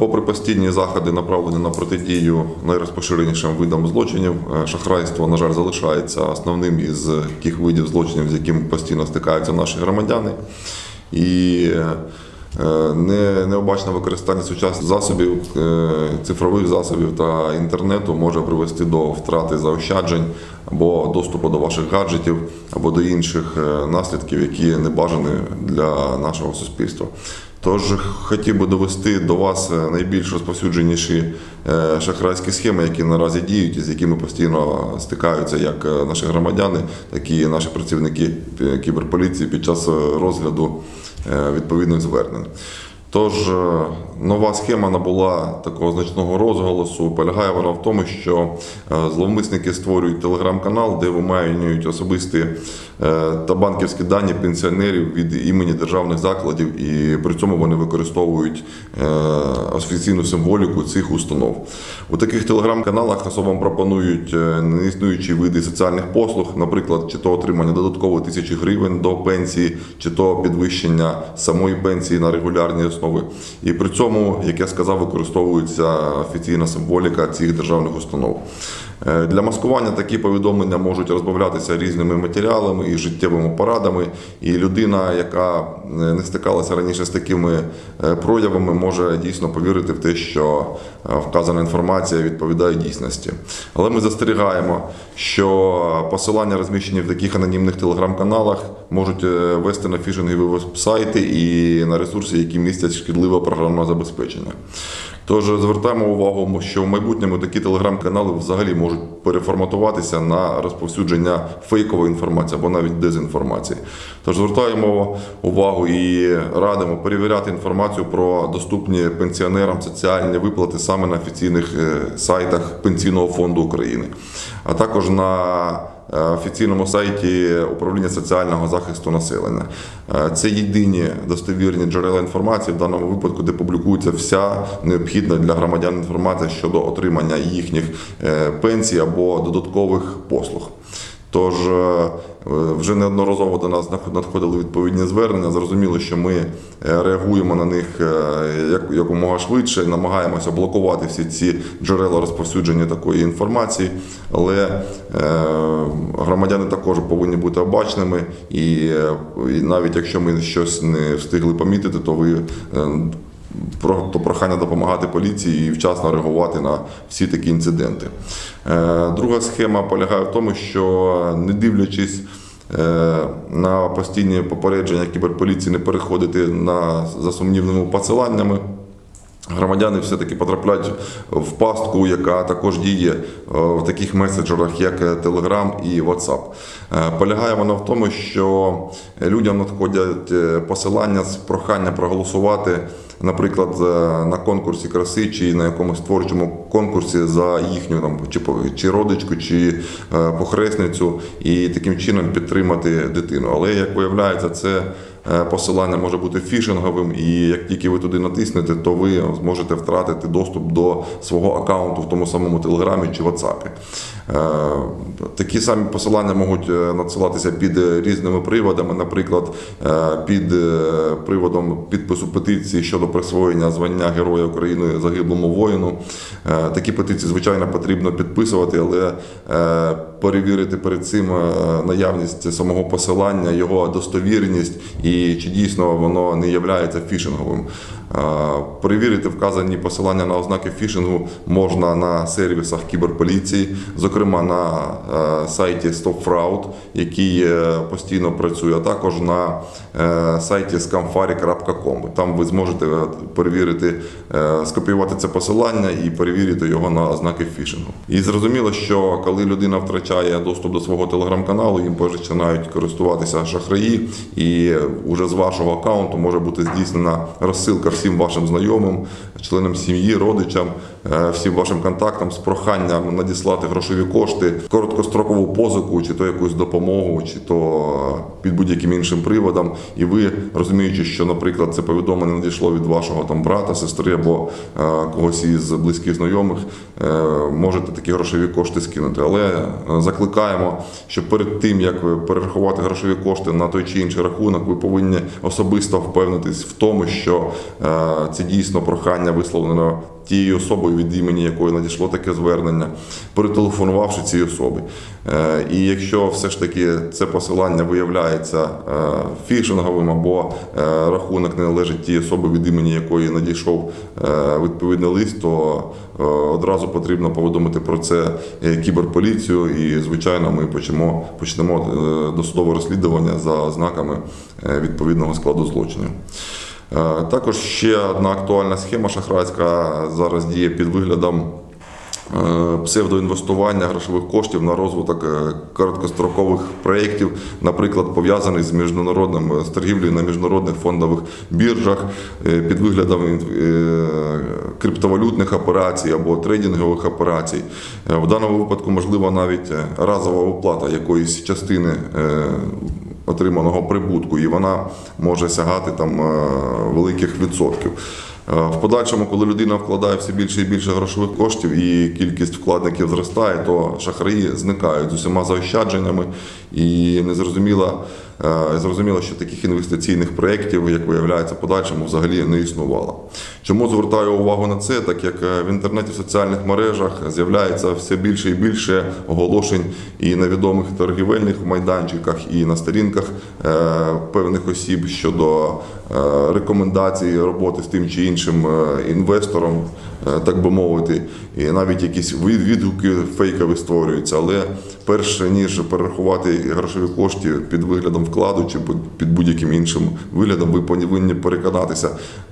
Попри постійні заходи, направлені на протидію найрозпоширенішим видам злочинів, е, шахрайство, на жаль, залишається основним із тих видів злочинів, з якими постійно стикаються наші громадяни. І е, необачне використання сучасних засобів, е, цифрових засобів та інтернету може привести до втрати заощаджень або доступу до ваших гаджетів, або до інших наслідків, які не бажані для нашого суспільства. Тож хотів би довести до вас е, найбільш розповсюдженіші е, шахрайські схеми, які наразі діють і з якими постійно стикаються як е, наші громадяни, так і наші працівники кіберполіції під час розгляду відповідних звернень. Тож е, нова схема набула такого значного розголосу. Полягає вона в тому, що е, зловмисники створюють телеграм-канал, де виманюють особисті е, та банківські дані пенсіонерів від імені державних закладів, і при цьому вони використовують офіційну символіку цих установ. У таких телеграм-каналах особам пропонують неіснуючі види соціальних послуг, наприклад, чи то отримання додатково тисячі гривень до пенсії, чи то підвищення самої пенсії на регулярній основі. І при цьому, як я сказав, використовується офіційна символіка цих державних установ. Е, Для маскування такі повідомлення можуть розбавлятися різними матеріалами і життєвими порадами. І людина, яка е, не стикалася раніше з такими е, проявами, може дійсно повірити в те, що вказана інформація відповідає дійсності. Але ми застерігаємо, що посилання, розміщені в таких анонімних телеграм-каналах, можуть вести на фішингові веб-сайти і на ресурси, які містять шкідливе програмне забезпечення. Тож звертаємо увагу, що в майбутньому такі телеграм-канали взагалі можуть переформатуватися на розповсюдження фейкової інформації або навіть дезінформації. Тож звертаємо увагу і радимо перевіряти інформацію про доступні пенсіонерам соціальні виплати саме на офіційних е, сайтах Пенсійного фонду України, а також на офіційному сайті управління соціального захисту населення. Е, Це єдині достовірні джерела інформації в даному випадку, де публікується вся необхідна для громадян інформація щодо отримання їхніх е, пенсій або додаткових послуг. Тож е, вже неодноразово до нас надходили відповідні звернення. Зрозуміло, що ми е, реагуємо на них е, як- якомога швидше, намагаємося блокувати всі ці джерела розповсюдження такої інформації. Але громадяни також повинні бути обачними, і навіть якщо ми щось не встигли помітити, то ви. То прохання допомагати поліції і вчасно реагувати на всі такі інциденти. Е, Друга схема полягає в тому, що не дивлячись е, на постійні попередження кіберполіції не переходити на за сумнівними посиланнями. Громадяни все-таки потрапляють в пастку, яка також діє е, в таких меседжерах, як Telegram і WhatsApp. Полягає вона в тому, що людям надходять посилання з прохання проголосувати, наприклад, на конкурсі краси чи на якомусь творчому конкурсі за їхню там чи, чи родичку, чи е, похресницю, і таким чином підтримати дитину. Але як виявляється, це Е, посилання може бути фішинговим, і як тільки ви туди натиснете, то ви зможете втратити доступ до свого аккаунту в тому самому Телеграмі чи WhatsApp. Е, Такі самі посилання можуть е, надсилатися під е, різними приводами, наприклад, е, під е, приводом підпису петиції щодо присвоєння звання Героя України загиблому воїну. Е, Такі петиції, звичайно, потрібно підписувати, але е, перевірити перед цим е, наявність самого посилання, його достовірність і чи дійсно воно не є фішинговим. Перевірити вказані посилання на ознаки фішингу можна на сервісах кіберполіції, зокрема на е, сайті StopFraud, який е, постійно працює, а також на е, сайті scamfari.com. Там ви зможете перевірити, скопіювати це посилання і перевірити його на ознаки фішингу. І зрозуміло, що коли людина втрачає доступ до свого телеграм-каналу, їм починають користуватися шахраї, і вже з вашого аккаунту може бути здійснена розсилка всім вашим знайомим, членам сім'ї, родичам, е, всім вашим контактам з проханням надіслати грошові кошти, короткострокову позику, чи то якусь допомогу, чи то під будь-яким іншим приводом. І ви розуміючи, що, наприклад, це повідомлення надійшло від вашого там брата, сестри або е, когось із близьких знайомих, е, можете такі грошові кошти скинути. Але е, закликаємо, що перед тим як ви перерахувати грошові кошти на той чи інший рахунок, ви повинні особисто впевнитись в тому, що е, це дійсно прохання висловлено тією особою, від імені якої надійшло таке звернення, перетелефонувавши цій особі. Е, І якщо все ж таки це посилання виявляється е, фішинговим або е, рахунок не належить тій особі, від імені якої надійшов е, відповідний лист, то е, одразу потрібно повідомити про це е, кіберполіцію, і звичайно, ми почнемо, почнемо е, досудове розслідування за ознаками е, відповідного складу злочинів. Е, Також ще одна актуальна схема шахрайська зараз діє під виглядом е, псевдоінвестування грошових коштів на розвиток е, короткострокових проєктів, наприклад, пов'язаних з міжнародним з торгівлею на міжнародних фондових біржах під виглядом криптовалютних операцій або трейдингових операцій. В даному випадку можлива навіть разова оплата якоїсь частини отриманого прибутку, і вона може сягати там е, великих відсотків. Е, В подальшому, коли людина вкладає все більше і більше грошових коштів і кількість вкладників зростає, то шахраї зникають з усіма заощадженнями і незрозуміла. Зрозуміло, що таких інвестиційних проєктів, як виявляється, подальшому взагалі не існувало. Чому звертаю увагу на це? Так як е, в інтернеті, в соціальних мережах з'являється все більше і більше оголошень і на відомих торгівельних майданчиках, і на сторінках е, певних осіб щодо е, рекомендацій роботи з тим чи іншим е, інвестором, е, так би мовити, і навіть якісь відгуки фейкові створюються. Але перше ніж перерахувати грошові кошти під виглядом вкладу чи під- будь-яким іншим виглядом, ви повинні переконатися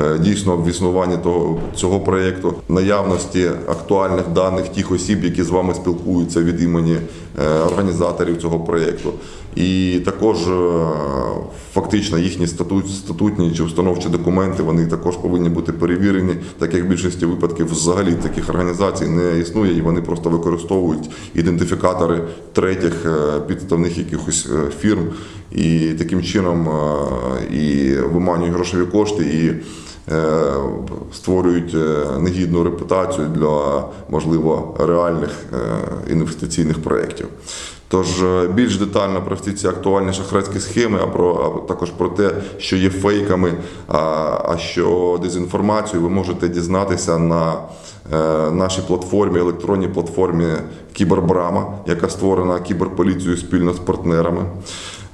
е, дійсно в існуванні того цього проєкту, наявності актуальних даних тих осіб, які з вами спілкуються від імені е, організаторів цього проєкту. І також е, фактично їхні статут, статутні чи установчі документи вони також повинні бути перевірені, так як в більшості випадків взагалі таких організацій не існує, і вони просто використовують ідентифікатори третіх е, підставних якихось е, фірм, і таким чином е, і виманюють грошові кошти і. Створюють негідну репутацію для можливо реальних інвестиційних проєктів. Тож е, більш детально про всі ці актуальні шахрайські схеми, а про а також про те, що є фейками, а, а що дезінформацією, ви можете дізнатися на е, нашій платформі, електронній платформі Кібербрама, яка створена кіберполіцією спільно з партнерами.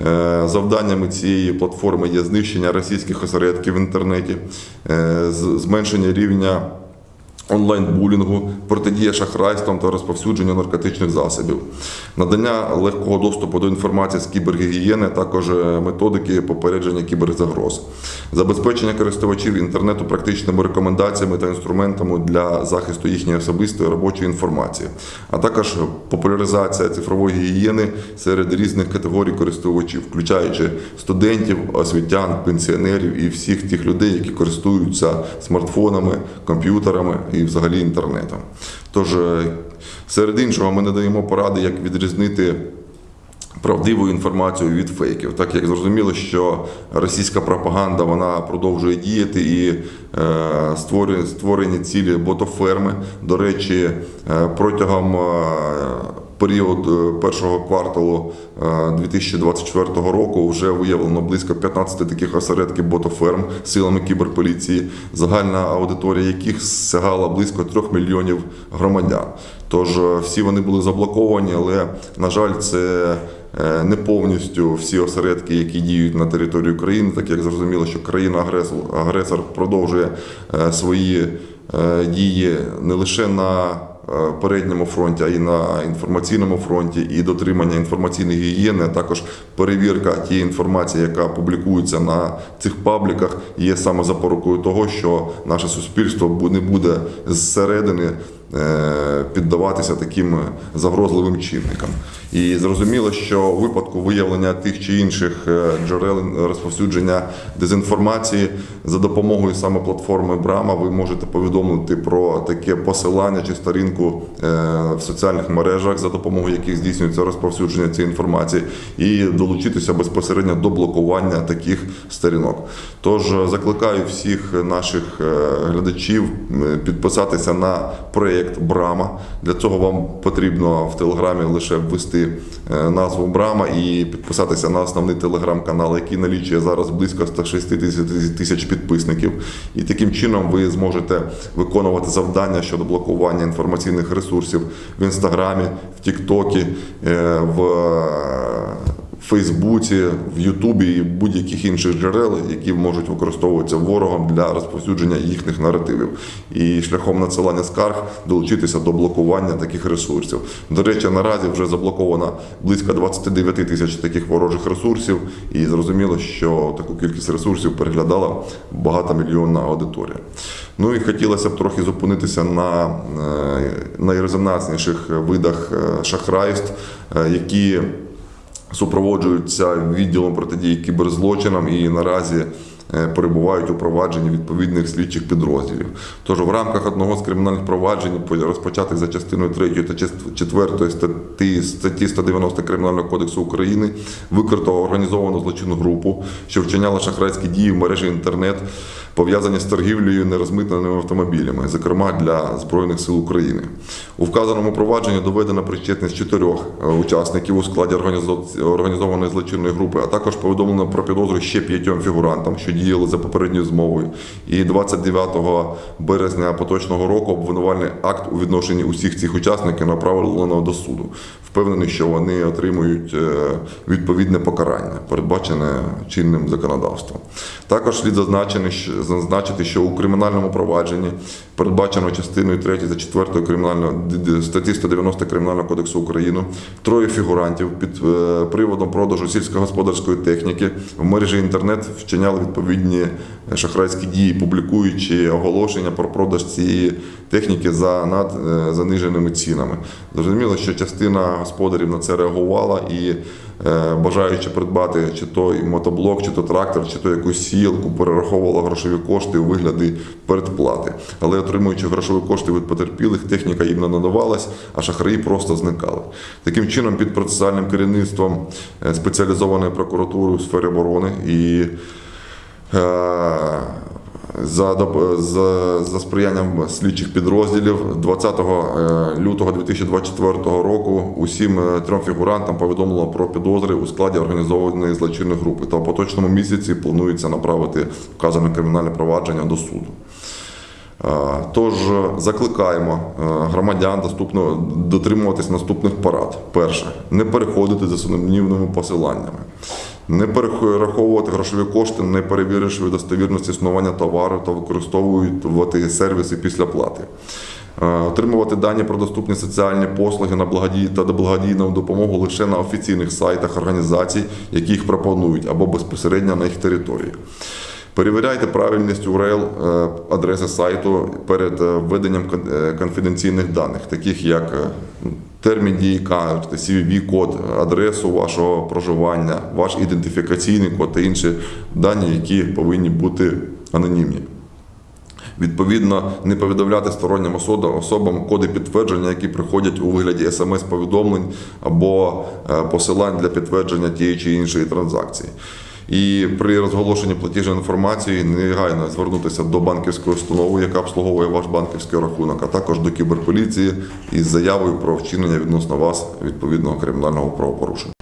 Е, Завданнями цієї платформи є знищення російських осередків в інтернеті, е, зменшення рівня онлайн-булінгу, протидія шахрайствам та розповсюдження наркотичних засобів, надання легкого доступу до інформації з кібергігієни, також е, методики попередження кіберзагроз, забезпечення користувачів інтернету практичними рекомендаціями та інструментами для захисту їхньої особистої робочої інформації, а також популяризація цифрової гігієни серед різних категорій користувачів, включаючи студентів, освітян, пенсіонерів і всіх тих людей, які користуються смартфонами, комп'ютерами і взагалі інтернетом. Тож, е, серед іншого, ми надаємо поради, як відрізнити. Правдиву інформацію від фейків, так як зрозуміло, що російська пропаганда вона продовжує діяти і е, створені, створені цілі ботоферми. До речі, е, протягом е, періоду першого кварталу е, 2024 року вже виявлено близько 15 таких осередків ботоферм силами кіберполіції, загальна аудиторія яких сягала близько 3 мільйонів громадян. Тож е, всі вони були заблоковані, але на жаль, це е, не повністю всі осередки, які діють на території України, так як зрозуміло, що країна-агресор продовжує е, свої е, дії не лише на е, передньому фронті, а і на інформаційному фронті, і дотримання інформаційної гігієни, а також перевірка тієї інформації, яка публікується на цих пабліках, є саме запорукою того, що наше суспільство не буде зсередини е, піддаватися таким загрозливим чинникам. І зрозуміло, що у випадку виявлення тих чи інших е, джерел розповсюдження дезінформації за допомогою саме платформи Брама ви можете повідомити про таке посилання чи сторінку е, в соціальних мережах, за допомогою яких здійснюється розповсюдження цієї інформації, і долучитися безпосередньо до блокування таких сторінок. Тож е, закликаю всіх наших е, глядачів е, підписатися на проєкт проєкт Брама. Для цього вам потрібно в телеграмі лише ввести е, назву Брама і підписатися на основний телеграм-канал, який налічує зараз близько 160 тисяч підписників. І таким чином ви зможете виконувати завдання щодо блокування інформаційних ресурсів в інстаграмі, в Тіктокі, е, в в Фейсбуці, в Ютубі і будь-яких інших джерел, які можуть використовуватися ворогом для розповсюдження їхніх наративів. І шляхом надсилання скарг долучитися до блокування таких ресурсів. До речі, наразі вже заблоковано близько 29 тисяч таких ворожих ресурсів, і зрозуміло, що таку кількість ресурсів переглядала багатомільйонна аудиторія. Ну і хотілося б трохи зупинитися на е, найрезонансніших видах е, шахрайств, е, які супроводжуються відділом протидії кіберзлочинам і наразі е, перебувають у провадженні відповідних слідчих підрозділів. Тож в рамках одного з кримінальних проваджень, розпочатих за частиною 3 та 4 статті, статті 190 Кримінального кодексу України, викрито організовану злочинну групу, що вчиняла шахрайські дії в мережі інтернет, пов'язані з торгівлею нерозмитненими автомобілями, зокрема для Збройних сил України. У вказаному провадженні доведена причетність чотирьох е, учасників у складі організо- організованої злочинної групи, а також повідомлено про підозру ще п'ятьом фігурантам, що діяли за попередньою змовою. І 29 березня поточного року обвинувальний акт у відношенні усіх цих учасників направлено до суду. Впевнений, що вони отримують е, відповідне покарання, передбачене чинним законодавством. Також слід зазначити, що- зазначити, що у кримінальному провадженні передбачено частиною 3 та 4 кримінального статті 190 Кримінального кодексу України троє фігурантів під е, приводом продажу сільськогосподарської техніки в мережі інтернет вчиняли відповідні шахрайські дії, публікуючи оголошення про продаж цієї техніки за над е, заниженими цінами. Зрозуміло, що частина господарів на це реагувала і е, бажаючи придбати чи то і мотоблок, чи то трактор, чи то якусь сіялку, перераховувала грошові кошти у вигляді передплати. Але отримуючи грошові кошти від потерпілих, техніка їм не надавалась, а шахраї просто зникали. Таким чином, під процесуальним керівництвом е, спеціалізованої прокуратури у сфері оборони і е, за, за, за сприянням слідчих підрозділів 20 е, лютого 2024 року усім е, трьом фігурантам повідомило про підозри у складі організованої злочинної групи. Та в поточному місяці планується направити вказане кримінальне провадження до суду. Е, Тож закликаємо громадян доступно дотримуватись наступних порад. Перше, не переходити за сумнівними посиланнями. Не перераховувати грошові кошти, не перевіривши достовірність існування товару та використовувати сервіси після плати. Е, Отримувати дані про доступні соціальні послуги на благодій та благодійну допомогу лише на офіційних сайтах організацій, які їх пропонують, або безпосередньо на їх території. Перевіряйте правильність URL е, адреси сайту перед е, введенням конфіденційних даних, таких як термін дії карти, CVV-код, адресу вашого проживання, ваш ідентифікаційний код та інші дані, які повинні бути анонімні. Відповідно, не повідомляти стороннім особам коди підтвердження, які приходять у вигляді смс-повідомлень або е, посилань для підтвердження тієї чи іншої транзакції. І при розголошенні платіжної інформації негайно звернутися до банківської установи, яка обслуговує ваш банківський рахунок, а також до кіберполіції із заявою про вчинення відносно вас відповідного кримінального правопорушення.